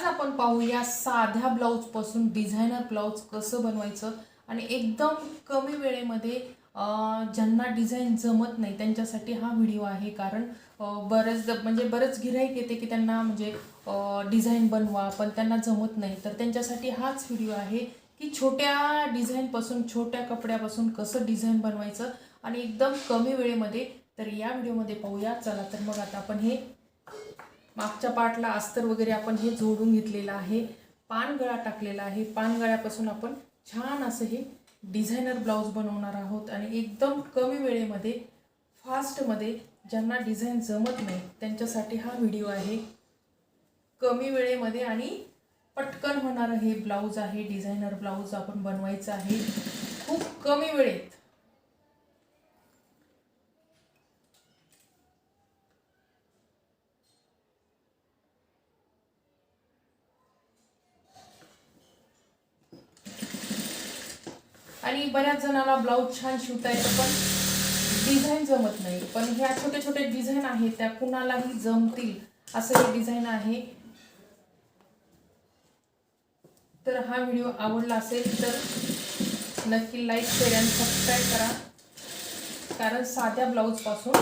आज आपण पाहूया साध्या ब्लाऊजपासून डिझायनर ब्लाऊज कसं बनवायचं आणि एकदम कमी वेळेमध्ये ज्यांना डिझाईन जमत नाही त्यांच्यासाठी हा व्हिडिओ आहे. कारण बरंच म्हणजे बरंच गिराईक येते की त्यांना म्हणजे डिझाईन बनवा पण त्यांना जमत नाही. तर त्यांच्यासाठी हाच व्हिडिओ आहे की छोट्या डिझाईनपासून छोट्या कपड्यापासून कसं डिझाईन बनवायचं आणि एकदम कमी वेळेमध्ये. तर या व्हिडिओमध्ये पाहूया. चला तर मग आता आपण हे मागच्या पाटला अस्तर वगैरे आपण हे जोडून घेतलेलं आहे. पानगळा टाकलेला आहे. पानगळ्यापासून आपण छान असं हे डिझायनर ब्लाऊज बनवणार आहोत. आणि एकदम कमी वेळेमध्ये फास्टमध्ये ज्यांना डिझाईन जमत नाही त्यांच्यासाठी हा व्हिडिओ आहे. कमी वेळेमध्ये आणि पटकन होणारं हे ब्लाऊज आहे डिझायनर ब्लाऊज आपण बनवायचं आहे. खूप कमी वेळेत. आणि बऱ्याच जणांना ब्लाऊज छान शिवता येतं पण डिझाईन जमत नाही. पण ह्या छोटे छोटे डिझाईन आहेत त्या कुणालाही जमतील असं हे डिझाईन आहे. तर हा व्हिडिओ आवडला असेल तर नक्की लाईक शेअर आणि सबस्क्राईब करा. कारण साध्या ब्लाऊजपासून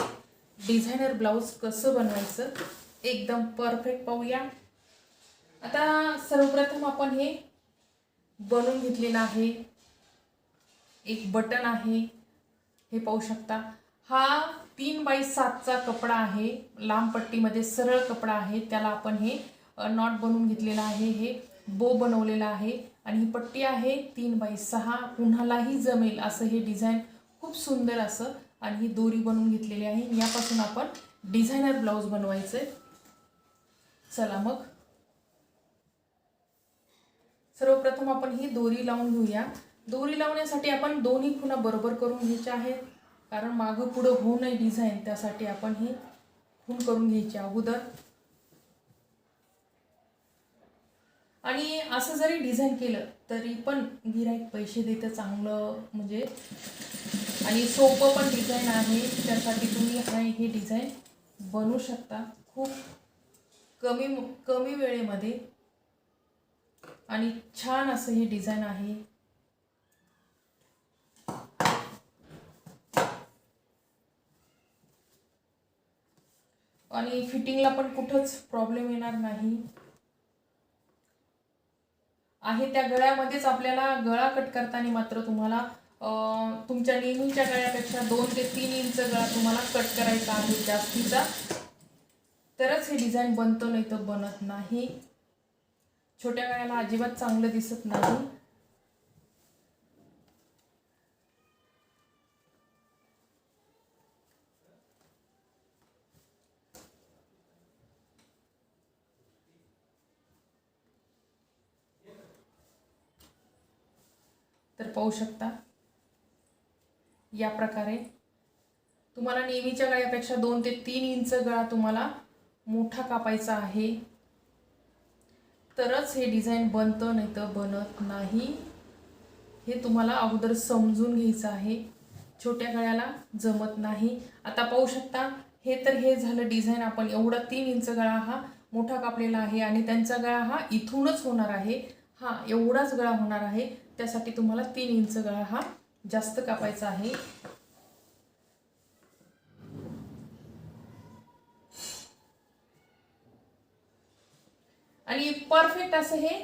डिझायनर ब्लाऊज कसं बनवायचं एकदम परफेक्ट पाहूया. आता सर्वप्रथम आपण हे बनवून घेतलेलं आहे. एक बटन आहे हे पाहू शकता. हा तीन बाय सातचा कपडा आहे लांब पट्टीमध्ये सरळ कपडा आहे त्याला आपण हे नॉट बनवून घेतलेला आहे हे बो बनवलेला आहे आणि ही पट्टी आहे तीन बाय सहा. कुणालाही जमेल असं हे डिझाईन खूप सुंदर असं आणि ही दोरी बनवून घेतलेली आहे. यापासून आपण डिझायनर ब्लाऊज बनवायचं चला मग. सर्वप्रथम आपण ही दोरी लावून घेऊया. दोरी लावण्यासाठी आपण दोन्ही खुणा बरोबर करून घ्यायच्या आहेत. कारण मागं पुढं होऊ नये डिझाईन त्यासाठी आपण ही खून करून घ्यायची अगोदर. आणि असं जरी डिझाईन केलं तरी पण गिराईक पैसे देतं चांगलं म्हणजे. आणि सोपं पण डिझाईन आहे त्यासाठी तुम्ही हा हे डिझाईन बनवू शकता. खूप कमी कमी वेळेमध्ये. आणि छान असं हे डिझाईन आहे. आणि फिटिंगला पण कुठंच प्रॉब्लेम येणार नाही. आहे त्या गळ्यामध्येच आपल्याला गळा कट करताना मात्र तुम्हाला तुमच्या नेहमीच्या गळ्यापेक्षा दोन ते तीन इंच गळा तुम्हाला कट करायचा आहे जास्तीचा. तरच हे डिझाईन बनतो नाही तर बनत नाही. छोट्या गळ्याला अजिबात चांगलं दिसत नाही. तर पाहू शकता. या प्रकारे तुम्हाला नेहमीच्या गळ्यापेक्षा दोन ते तीन इंच गळा तुम्हाला मोठा कापायचा आहे. तरच हे डिझाईन बनतं नाही तर बनत नाही. हे तुम्हाला अगोदर समजून घ्यायचं आहे. छोट्या गळ्याला जमत नाही. आता पाहू शकता हे तर हे झालं डिझाईन. आपण एवढा तीन इंच गळा हा मोठा कापलेला आहे आणि त्यांचा गळा हा इथूनच होणार आहे. हा एवढाच गळा होणार आहे. त्यासाठी तुम्हाला तीन इंच गळा हा जास्त कापायचा आहे. आणि परफेक्ट असं हे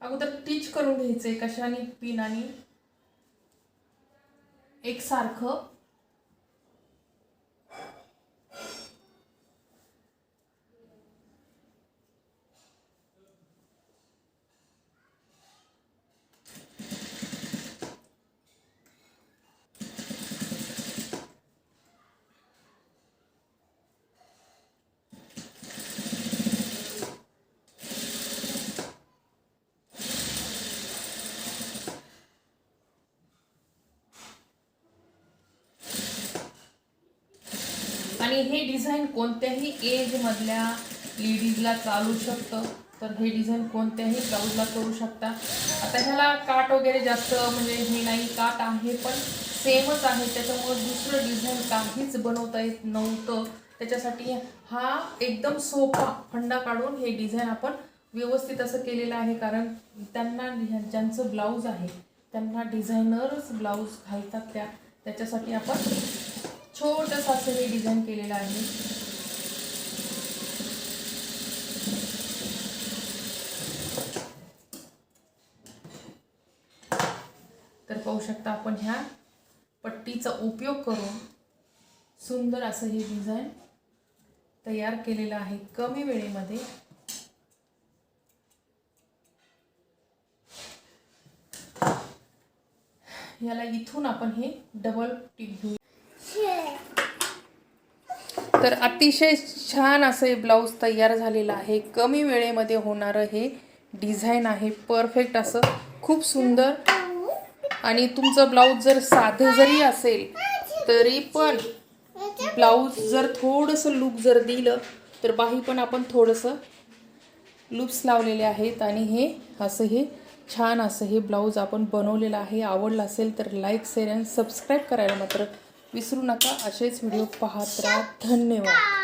अगोदर टीच करून घ्यायचंय कशाने पिन आणि एकसारखं. आणि हे डिझाईन कोणत्याही एजमधल्या लेडीजला चालू शकतं. तर हे डिझाईन कोणत्याही ब्लाऊजला करू शकता. आता ह्याला काट वगैरे जास्त म्हणजे हे नाही काट आहे पण सेमच आहे. त्याच्यामुळं दुसरं डिझाईन काहीच बनवता येत नव्हतं. त्याच्यासाठी हा एकदम सोपा फंडा काढून हे डिझाईन आपण व्यवस्थित असं केलेलं आहे. कारण त्यांना ज्यांचं ब्लाऊज आहे त्यांना डिझायनरच ब्लाऊज घालतात त्या. त्याच्यासाठी आपण छोटंसं असं हे डिझाईन केलेलं आहे. तर पाहू शकता आपण ह्या पट्टीचा उपयोग करून सुंदर असं हे डिझाईन तयार केलेलं आहे कमी वेळेमध्ये. याला इथून आपण हे डबल टिप घेऊ. तर अतिशय छान असं हे ब्लाऊज तयार झालेलं आहे. कमी वेळेमध्ये होणारं हे डिझाईन आहे. परफेक्ट असं खूप सुंदर. आणि तुमचं ब्लाऊज जर साधं जरी असेल तरी पण ब्लाऊज जर थोडंसं लूक जर दिलं तर बाही पण आपण थोडंसं लूप्स लावलेले आहेत. आणि हे असं हे छान असं हे ब्लाऊज आपण बनवलेलं आहे. आवडलं असेल तर लाईक शेअर आणि सबस्क्राईब करायला मात्र विसरू नका. असेच व्हिडिओ पाहत राहा. धन्यवाद.